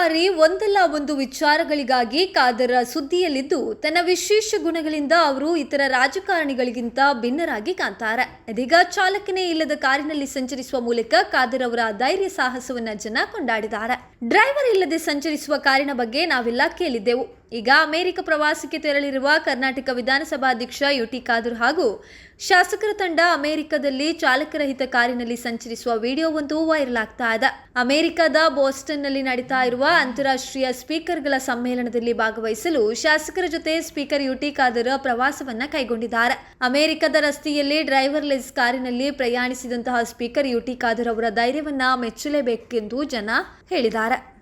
ಬಾರಿ ಒಂದಲ್ಲ ಒಂದು ವಿಚಾರಗಳಿಗಾಗಿ ಕಾದರ ಸುದ್ದಿಯಲ್ಲಿದ್ದು, ತನ್ನ ವಿಶೇಷ ಗುಣಗಳಿಂದ ಅವರು ಇತರ ರಾಜಕಾರಣಿಗಳಿಗಿಂತ ಭಿನ್ನರಾಗಿ ಕಾಣ್ತಾರೆ. ಇದೀಗ ಚಾಲಕನೇ ಇಲ್ಲದ ಕಾರಿನಲ್ಲಿ ಸಂಚರಿಸುವ ಮೂಲಕ ಕಾದರ್ ಅವರ ಧೈರ್ಯ ಸಾಹಸವನ್ನ ಜನ ಕೊಂಡಾಡಿದ್ದಾರೆ. ಡ್ರೈವರ್ ಇಲ್ಲದೆ ಸಂಚರಿಸುವ ಕಾರಿನ ಬಗ್ಗೆ ನಾವೆಲ್ಲ ಕೇಳಿದ್ದೆವು. ಈಗ ಅಮೆರಿಕ ಪ್ರವಾಸಕ್ಕೆ ತೆರಳಿರುವ ಕರ್ನಾಟಕ ವಿಧಾನಸಭಾಧ್ಯಕ್ಷ ಯುಟಿ ಖಾದರ್ ಹಾಗೂ ಶಾಸಕರ ತಂಡ ಅಮೆರಿಕದಲ್ಲಿ ಚಾಲಕರಹಿತ ಕಾರಿನಲ್ಲಿ ಸಂಚರಿಸುವ ವಿಡಿಯೋವೊಂದು ವೈರಲ್ ಆಗ್ತಾ ಇದೆ. ಅಮೆರಿಕದ ಬೋಸ್ಟನ್ನಲ್ಲಿ ನಡೀತಾ ಇರುವ ಅಂತಾರಾಷ್ಟ್ರೀಯ ಸ್ಪೀಕರ್ಗಳ ಸಮ್ಮೇಳನದಲ್ಲಿ ಭಾಗವಹಿಸಲು ಶಾಸಕರ ಜೊತೆ ಸ್ಪೀಕರ್ ಯುಟಿ ಖಾದರ್ ಪ್ರವಾಸವನ್ನ ಕೈಗೊಂಡಿದ್ದಾರೆ. ಅಮೆರಿಕದ ರಸ್ತೆಯಲ್ಲಿ ಡ್ರೈವರ್ಲೆಸ್ ಕಾರಿನಲ್ಲಿ ಪ್ರಯಾಣಿಸಿದಂತಹ ಸ್ಪೀಕರ್ ಯುಟಿ ಖಾದರ್ ಅವರ ಧೈರ್ಯವನ್ನ ಮೆಚ್ಚಲೇಬೇಕೆಂದು ಜನ ಹೇಳಿದ್ದಾರೆ.